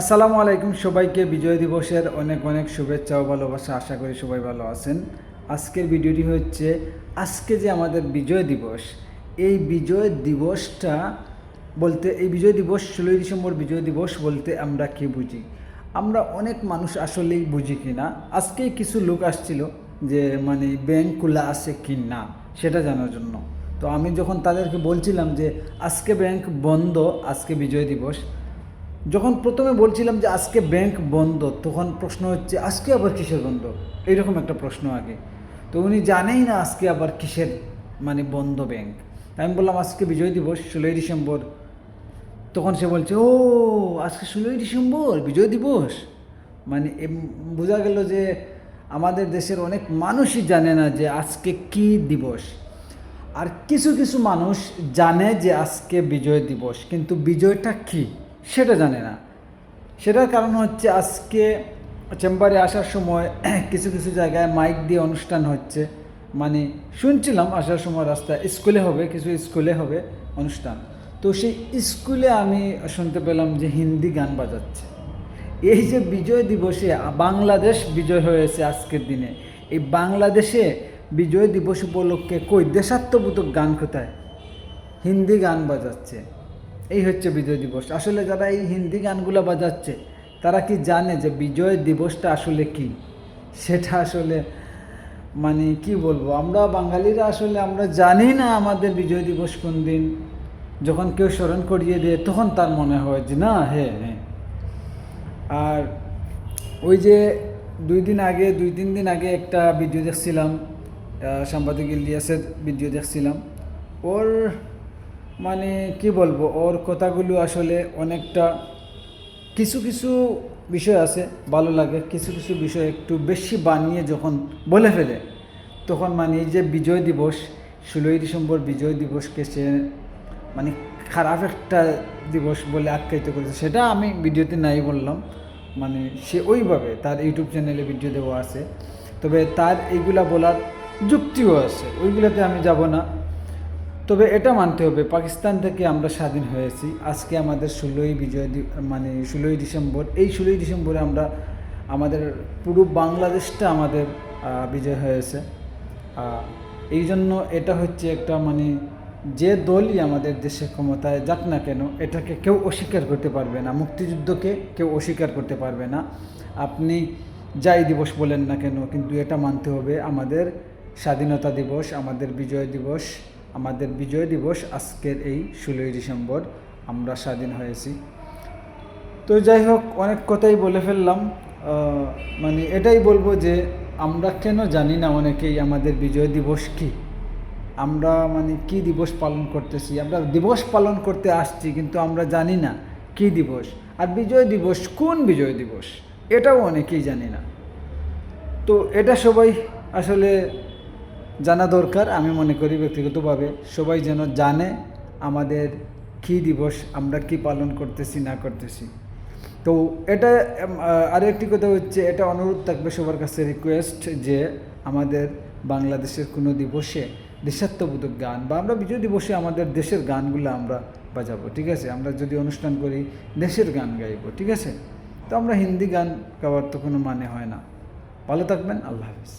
আসসালামু আলাইকুম সবাইকে। বিজয় দিবসের অনেক অনেক শুভেচ্ছা ও ভালোবাসা। আশা করি সবাই ভালো আছেন। আজকের ভিডিওটি হচ্ছে, আজকে যে আমাদের বিজয় দিবস, এই বিজয় দিবসটা বলতে, এই বিজয় দিবস, ষোলোই ডিসেম্বর বিজয় দিবস বলতে আমরা কি বুঝি? আমরা অনেক মানুষ আসলেই বুঝি কি না? আজকেই কিছু লোক আসছিল যে মানে ব্যাংক খোলা আছে কি না, সেটা জানার জন্য। তো আমি যখন তাদেরকে বলছিলাম যে, আজকে ব্যাংক বন্ধ, আজকে বিজয় দিবস যখন প্রথমে বলছিলাম যে আজকে ব্যাংক বন্ধ, তখন প্রশ্ন হচ্ছে, আজকে আবার কিসের বন্ধ? এইরকম একটা প্রশ্ন আগে। তো উনি জানেই না আজকে আবার কিসের মানে বন্ধ ব্যাংক আমি বললাম, আজকে বিজয় দিবস, ষোলোই ডিসেম্বর। তখন সে বলছে, ও, আজকে ষোলোই ডিসেম্বর, বিজয় দিবস? মানে বোঝা গেল যে আমাদের দেশের অনেক মানুষই জানে না যে আজকে কি দিবস। আর কিছু কিছু মানুষ জানে যে আজকে বিজয় দিবস, কিন্তু বিজয়টা কি? সেটা জানে না। সেটার কারণ হচ্ছে আজকে চেম্বারে আসার সময় কিছু কিছু জায়গায় মাইক দিয়ে অনুষ্ঠান হচ্ছে। মানে শুনছিলাম আসার সময় রাস্তায় স্কুলে হবে, কিছু স্কুলে হবে অনুষ্ঠান। তো সেই স্কুলে আমি শুনতে পেলাম যে হিন্দি গান বাজাচ্ছে। এই যে বিজয় দিবসে বাংলাদেশ বিজয় হয়েছে আজকের দিনে। এই বাংলাদেশে বিজয় দিবস উপলক্ষে কই দেশাত্মবোধক গান কোথায়? হিন্দি গান বাজাচ্ছে। এই হচ্ছে বিজয় দিবস। আসলে যারা এই হিন্দি গানগুলো বাজাচ্ছে, তারা কি জানে যে বিজয় দিবসটা আসলে কি? সেটা আসলে মানে কি বলব, আমরা বাঙালিরা আসলে আমরা জানি না আমাদের বিজয় দিবস কোন দিন। যখন কেউ স্মরণ করিয়ে দেয়, তখন তার মনে হয় যে না হ্যাঁ হ্যাঁ। আর ওই যে দুই দিন আগে, দুই, তিন দিন আগে একটা ভিডিও দেখছিলাম সাংবাদিক ইলিয়াসের ভিডিও দেখছিলাম। ওর মানে কি বলব, ওর কথাগুলো আসলে অনেকটা কিছু কিছু বিষয় আছে, ভালো লাগে। কিছু কিছু বিষয় একটু বেশি বানিয়ে যখন বলে ফেলে, তখন মানে এই যে বিজয় দিবস, ষোলোই ডিসেম্বর বিজয় দিবসকে সে মানে খারাপ একটা দিবস বলে আখ্যায়িত করেছে। সেটা আমি ভিডিওতে নাই বললাম মানে সে ওইভাবে তার ইউটিউব চ্যানেলে ভিডিও দেওয়া আছে। তবে তার এইগুলা বলার যুক্তিও আছে, ওইগুলোতে আমি যাব না। তবে এটা মানতে হবে, পাকিস্তান থেকে আমরা স্বাধীন হয়েছি। আজকে আমাদের ষোলোই বিজয় মানে ষোলোই ডিসেম্বর, এই ষোলোই ডিসেম্বরে আমরা আমাদের পুরো বাংলাদেশটা আমাদের বিজয় হয়েছে। এই জন্য এটা হচ্ছে একটা মানে যে দলই আমাদের দেশে ক্ষমতায় যাক না কেন, এটাকে কেউ অস্বীকার করতে পারবে না। মুক্তিযুদ্ধকে কেউ অস্বীকার করতে পারবে না। আপনি যাই দিবস বলেন না কেন, কিন্তু এটা মানতে হবে, আমাদের স্বাধীনতা দিবস, আমাদের বিজয় দিবস আমাদের বিজয় দিবস আজকের এই ষোলোই ডিসেম্বর, আমরা স্বাধীন হয়েছি। তো যাই হোক, অনেক কথাই বলে ফেললাম। মানে এটাই বলব যে আমরা কেন জানি না অনেকেই আমাদের বিজয় দিবস কি? আমরা মানে কি দিবস পালন করতেছি? আমরা দিবস পালন করতে আসছি, কিন্তু আমরা জানি না কি দিবস। আর বিজয় দিবস কোন বিজয় দিবস? এটাও অনেকেই জানি না। তো এটা সবাই আসলে জানা দরকার, আমি মনে করি ব্যক্তিগতভাবে সবাই যেন জানে আমাদের কী দিবস, আমরা কি পালন করতেছি, না করতেছি। তো এটা আরও একটি কথা হচ্ছে, এটা অনুরোধ থাকবে সবার কাছে রিকোয়েস্ট যে আমাদের বাংলাদেশের কোনো দিবসে দেশাত্মবোধক গান বা আমরা বিজয় দিবসে আমাদের দেশের গানগুলো আমরা বাজাবো, ঠিক আছে? আমরা যদি অনুষ্ঠান করি, দেশের গান গাইবো, ঠিক আছে? তো আমরা হিন্দি গান গাওয়ার তো কোনো মানে হয় না। ভালো থাকবেন, আল্লাহ হাফিজ।